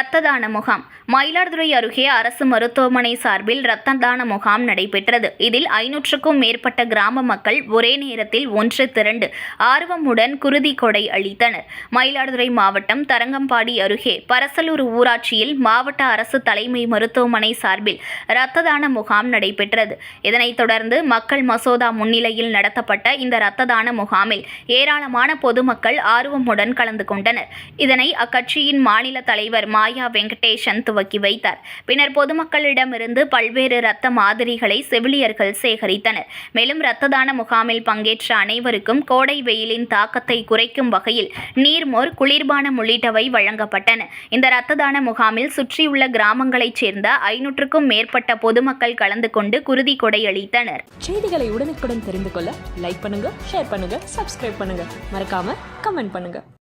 இரத்த தான முகாம். மயிலாடுதுறை அருகே அரசு மருத்துவமனை சார்பில் இரத்த தான முகாம் நடைபெற்றது. இதில் ஐநூற்றுக்கும் மேற்பட்ட கிராம மக்கள் ஒரே நேரத்தில் ஒன்று திரண்டு ஆர்வமுடன் குருதி கொடை அளித்தனர். மயிலாடுதுறை மாவட்டம் தரங்கம்பாடி அருகே பரசலூர் ஊராட்சியில் மாவட்ட அரசு தலைமை மருத்துவமனை சார்பில் இரத்த தான முகாம் நடைபெற்றது. இதனைத் தொடர்ந்து மக்கள் மசோதா முன்னிலையில் நடத்தப்பட்ட இந்த இரத்த தான முகாமில் ஏராளமான பொதுமக்கள் ஆர்வமுடன் கலந்து கொண்டனர். இதனை அக்கட்சியின் மாநில தலைவர் மா வெங்கடேஷன் துவக்கி வைத்தார். பின்னர் பொதுமக்களிடமிருந்து பல்வேறு இரத்த மாதிரிகளை செவிலியர்கள் சேகரித்தனர். மேலும் இரத்த தான முகாமில் பங்கேற்ற அனைவருக்கும் கோடை வெயிலின் தாக்கத்தை குறைக்கும் வகையில் நீர்மோர் குளிர்பானம் உள்ளிட்டவை வழங்கப்பட்டன. இந்த இரத்த தான முகாமில் சுற்றியுள்ள கிராமங்களைச் சேர்ந்த ஐநூற்றுக்கும் மேற்பட்ட பொதுமக்கள் கலந்து கொண்டு குருதி கொடை அளித்தனர் செய்திகளை உடனுக்குடன் தெரிந்து கொள்ள லைக் பண்ணுங்க ஷேர் பண்ணுங்க சப்ஸ்கிரைப் பண்ணுங்க. மறக்காம கமெண்ட் பண்ணுங்க.